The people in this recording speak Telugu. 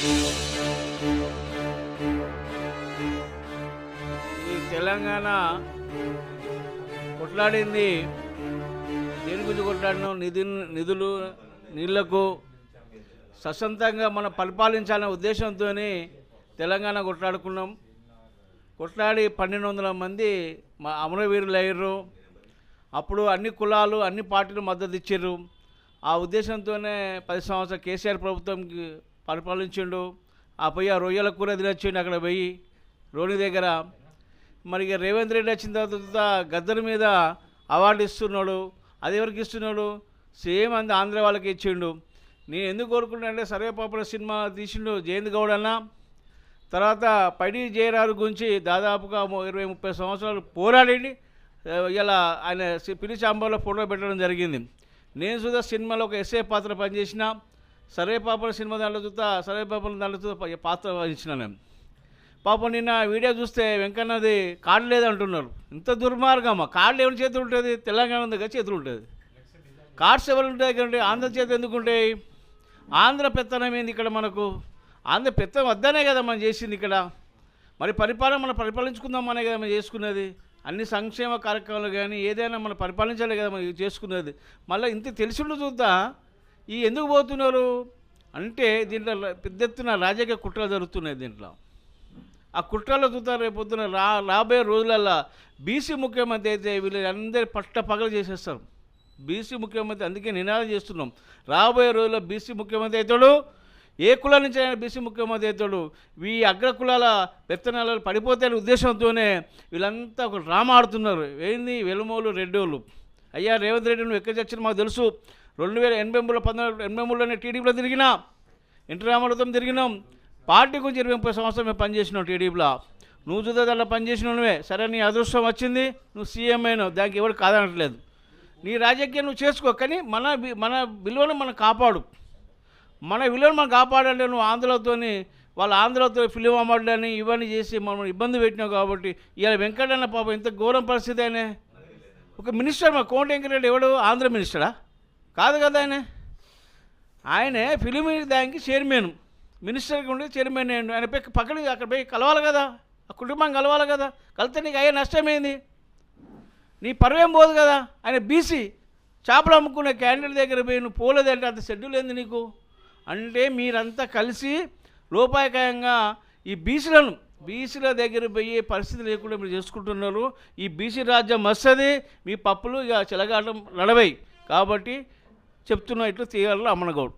ఈ తెలంగాణ కొట్లాడింది. దేని గురించి కొట్లాడినాం నిధి నిధులు నీళ్ళకు సొంతంగా మనం పరిపాలించాలనే ఉద్దేశంతో తెలంగాణ కొట్లాడుకున్నాం. కొట్లాడి పన్నెండు వందల మంది మా అమరవీరులు అయ్యారు. అప్పుడు అన్ని కులాలు అన్ని పార్టీలు మద్దతు ఇచ్చారు. ఆ ఉద్దేశంతోనే పది సంవత్సరాలు కేసీఆర్ ప్రభుత్వంకి పరిపాలించిండు. ఆ పోయి ఆ రొయ్యల కూర తినొచ్చిండు అక్కడ పోయి. రోడ్డు దగ్గర మరి ఇక రేవంత్ రెడ్డి వచ్చిన తర్వాత గద్దరి మీద అవార్డు ఇస్తున్నాడు. అది ఎవరికి ఇస్తున్నాడు? సేమ్ అంది ఆంధ్ర వాళ్ళకి ఇచ్చిండు. నేను ఎందుకు కోరుకుంటున్నా అంటే సర్వేపాపల సినిమా తీసిండు జయంత్ గౌడ్ అన్న. తర్వాత పైడి జయరారు గురించి దాదాపుగా ఇరవై ముప్పై సంవత్సరాలు పోరాడింది ఇలా ఆయన పిలిచి అంబాలో ఫోటో పెట్టడం జరిగింది. నేను సుధా సినిమాలో ఒక ఎస్ఏ పాత్ర పనిచేసిన. సర్వే పాపల సినిమా దాంట్లో చూస్తా సర్వే పాపల దాంట్లో చూస్తా పాత్ర వహించిన నేను. పాపం నిన్న వీడియో చూస్తే వెంకన్నది కార్డు లేదంటున్నారు ఇంత దుర్మార్గమా? కార్డు ఎవరి చేతులు ఉంటుంది తెలంగాణ దగ్గర చేతులు ఉంటుంది కార్డ్స్ ఎవరు ఉంటాయి కంటే ఆంధ్ర చేతి ఎందుకు ఉంటాయి? ఆంధ్ర పెత్తనం ఏంది ఇక్కడ మనకు? ఆంధ్ర పెత్తనం వద్దనే కదా మనం చేసింది ఇక్కడ. మరి పరిపాలన మనం పరిపాలించుకుందామనే కదా మనం చేసుకున్నది. అన్ని సంక్షేమ కార్యక్రమాలు కానీ ఏదైనా మనం పరిపాలించాలి కదా మనం చేసుకున్నది. మళ్ళీ ఇంత తెలిసిండు చూద్దా? ఈ ఎందుకు పోతున్నారు? అంటే దీంట్లో పెద్ద ఎత్తున రాజకీయ కుట్రలు జరుగుతున్నాయి దీంట్లో. ఆ కుట్రలో చూస్తారు రేపు రా రాబోయే రోజులల్లో బీసీ ముఖ్యమంత్రి అయితే వీళ్ళు అందరి పట్ట పగలు చేసేస్తారు. బీసీ ముఖ్యమంత్రి అందుకే నినాదం చేస్తున్నాం. రాబోయే రోజుల్లో బీసీ ముఖ్యమంత్రి అవుతాడు ఏ కులం నుంచి అయినా బీసీ ముఖ్యమంత్రి అవుతాడు ఈ అగ్ర కులాల పెత్తనాలు పడిపోతాయనే ఉద్దేశంతోనే వీళ్ళంతా ఒక డ్రామా ఆడుతున్నారు. ఏంది? వెలుమోలు రెడ్డోళ్ళు అయ్యా రేవంత్ రెడ్డి నువ్వు ఎక్కడ చచ్చిన మాకు తెలుసు. రెండు వేల ఎనభై మూడులో పంతొమ్మిది ఎనభై మూడులోనే టీడీపీలో తిరిగినా. ఎన్టీ రామారావుతో తిరిగినాం. పార్టీ గురించి ఇరవై ముప్పై సంవత్సరం మేము పనిచేసినాం టీడీపీలో. నువ్వు చూద్దా దాంట్లో పనిచేసిన నువ్వే సరే నీ అదృష్టం వచ్చింది. నువ్వు సీఎం అయినావు. దానికి ఎవరు కాదనట్లేదు. నీ రాజకీయం నువ్వు చేసుకో కానీ మన మన విలువను మనం కాపాడు. మన విలువను మనం కాపాడాలంటే నువ్వు ఆంధ్రతోని వాళ్ళ ఆంధ్రతో ఫిలిం అమ్మాడని ఇవన్నీ చేసి మనం ఇబ్బంది పెట్టినావు కాబట్టి ఇవాళ వెంకటన్న పాపం ఇంత ఘోరం పరిస్థితి అయినా. ఒక మినిస్టర్ మా కోమటి వెంకటరెడ్డి ఎవడు? ఆంధ్ర మినిస్టరా? కాదు కదా ఆయన? ఆయనే ఫిలిం దానికి చైర్మన్ మినిస్టర్కి ఉండి చైర్మన్ అయ్యండు. ఆయన పోయి పక్కన అక్కడ పోయి కలవాలి కదా. ఆ కుటుంబం కలవాలి కదా. కలితే నీకు అయ్యే నష్టమేంది నీ పర్వేం పోదు కదా. ఆయన బీసీ చేపలు అమ్ముకునే క్యాండిడేట్ దగ్గర పోయి నువ్వు పోలేదంటే అంత షెడ్యూల్ ఏంది నీకు? అంటే మీరంతా కలిసి లోపాయకాయంగా ఈ బీసీలను బీసీల దగ్గర పోయి పరిస్థితి లేకుండా మీరు చేసుకుంటున్నారు. ఈ బీసీ రాజ్యం వస్తుంది మీ పప్పులు ఇక చిలగాటం నడవై. కాబట్టి చెప్తున్నా ఇట్లా తీయాలి అమ్మనగౌడ్